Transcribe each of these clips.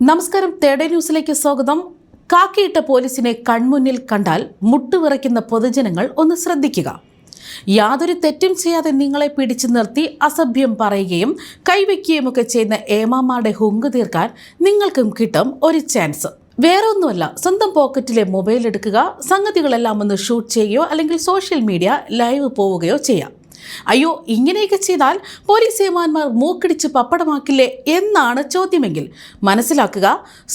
നമസ്കാരം തേടേ ന്യൂസിലേക്ക് സ്വാഗതം. കാക്കിയിട്ട പോലീസിനെ കൺമുന്നിൽ കണ്ടാൽ മുട്ടുവിറയ്ക്കുന്ന പൊതുജനങ്ങൾ ഒന്ന് ശ്രദ്ധിക്കുക. യാതൊരു തെറ്റും ചെയ്യാതെ നിങ്ങളെ പിടിച്ചു നിർത്തി അസഭ്യം പറയുകയും കൈവയ്ക്കുകയും ഒക്കെ ചെയ്യുന്ന ഏമാമാരുടെ ഹുങ്ക് തീർക്കാൻ നിങ്ങൾക്കും കിട്ടും ഒരു ചാൻസ്. വേറെ ഒന്നുമല്ല സ്വന്തം പോക്കറ്റിലെ മൊബൈൽ എടുക്കുക സംഗതികളെല്ലാം ഒന്ന് ഷൂട്ട് ചെയ്യുകയോ അല്ലെങ്കിൽ സോഷ്യൽ മീഡിയ ലൈവ് പോവുകയോ ചെയ്യാം. അയ്യോ ഇങ്ങനെയൊക്കെ ചെയ്താൽ പോലീസ് ഏമാന്മാർ മൂക്കിടിച്ച് പപ്പടമാക്കില്ലേ എന്നാണ് ചോദ്യമെങ്കിൽ മനസ്സിലാക്കുക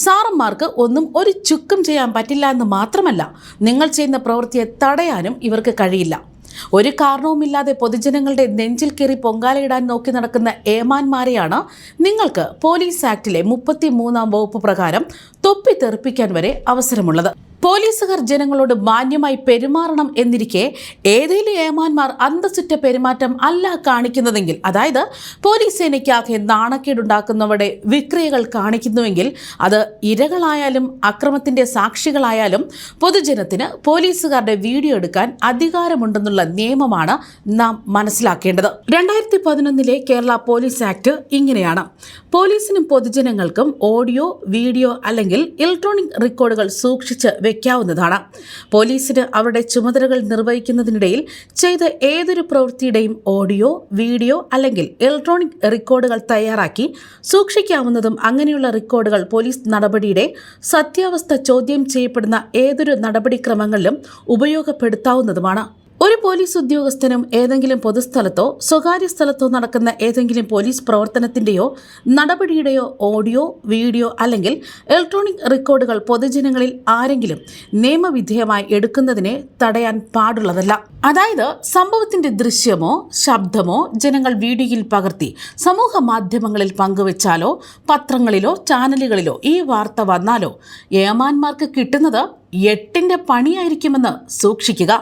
സാറന്മാർക്ക് ഒന്നും ഒരു ചുക്കും ചെയ്യാൻ പറ്റില്ല എന്ന് മാത്രമല്ല നിങ്ങൾ ചെയ്യുന്ന പ്രവൃത്തിയെ തടയാനും ഇവർക്ക് കഴിയില്ല. ഒരു കാരണവുമില്ലാതെ പൊതുജനങ്ങളുടെ നെഞ്ചിൽ കയറി പൊങ്കാലയിടാൻ നോക്കി നടക്കുന്ന ഏമാന്മാരെയാണ് നിങ്ങൾക്ക് പോലീസ് ആക്ടിലെ മുപ്പത്തി മൂന്നാം വകുപ്പ് പ്രകാരം തൊപ്പി തെറിപ്പിക്കാൻ വരെ അവസരമുള്ളത്. പോലീസുകാർ ജനങ്ങളോട് മാന്യമായി പെരുമാറണം എന്നിരിക്കെ ഏതെങ്കിലും ഏമാന്മാർ അന്തസ്സുറ്റ പെരുമാറ്റം അല്ല കാണിക്കുന്നതെങ്കിൽ അതായത് പോലീസ് സേനയ്ക്കാകെ നാണക്കേടുണ്ടാക്കുന്നവരുടെ വിക്രിയകൾ കാണിക്കുന്നുവെങ്കിൽ അത് ഇരകളായാലും അക്രമത്തിന്റെ സാക്ഷികളായാലും പൊതുജനത്തിന് പോലീസുകാരുടെ വീഡിയോ എടുക്കാൻ അധികാരമുണ്ടെന്നുള്ള നിയമമാണ് നാം മനസ്സിലാക്കേണ്ടത്. രണ്ടായിരത്തി പതിനൊന്നിലെ കേരള പോലീസ് ആക്ട് ഇങ്ങനെയാണ്. പോലീസിനും പൊതുജനങ്ങൾക്കും ഓഡിയോ വീഡിയോ അല്ലെങ്കിൽ ഇലക്ട്രോണിക് റെക്കോർഡുകൾ സൂക്ഷിച്ച് വെക്കാവുന്നതാണ് പോലീസിന് അവരുടെ ചുമതലകൾ നിർവഹിക്കുന്നതിനിടയിൽ ചെയ്ത ഏതൊരു പ്രവൃത്തിയുടെയും ഓഡിയോ വീഡിയോ അല്ലെങ്കിൽ ഇലക്ട്രോണിക് റെക്കോർഡുകൾ തയ്യാറാക്കി സൂക്ഷിക്കാവുന്നതും അങ്ങനെയുള്ള റെക്കോർഡുകൾ പോലീസ് നടപടിയുടെ സത്യാവസ്ഥ ചോദ്യം ചെയ്യപ്പെടുന്ന ഏതൊരു നടപടിക്രമങ്ങളിലും ഉപയോഗപ്പെടുത്താവുന്നതുമാണ്. പോലീസ് ഉദ്യോഗസ്ഥനും ഏതെങ്കിലും പൊതുസ്ഥലത്തോ സ്വകാര്യ സ്ഥലത്തോ നടക്കുന്ന ഏതെങ്കിലും പോലീസ് പ്രവർത്തനത്തിന്റെയോ നടപടിയുടെയോ ഓഡിയോ വീഡിയോ അല്ലെങ്കിൽ ഇലക്ട്രോണിക് റെക്കോർഡുകൾ പൊതുജനങ്ങളിൽ ആരെങ്കിലും നിയമവിധേയമായി എടുക്കുന്നതിനെ തടയാൻ പാടുള്ളതല്ല. അതായത് സംഭവത്തിന്റെ ദൃശ്യമോ ശബ്ദമോ ജനങ്ങൾ വീഡിയോയിൽ പകർത്തി സമൂഹ മാധ്യമങ്ങളിൽ പങ്കുവച്ചാലോ പത്രങ്ങളിലോ ചാനലുകളിലോ ഈ വാർത്ത വന്നാലോ ഏമാന്മാർക്ക് കിട്ടുന്നത് എട്ടിന്റെ പണിയായിരിക്കുമെന്ന് സൂക്ഷിക്കുക.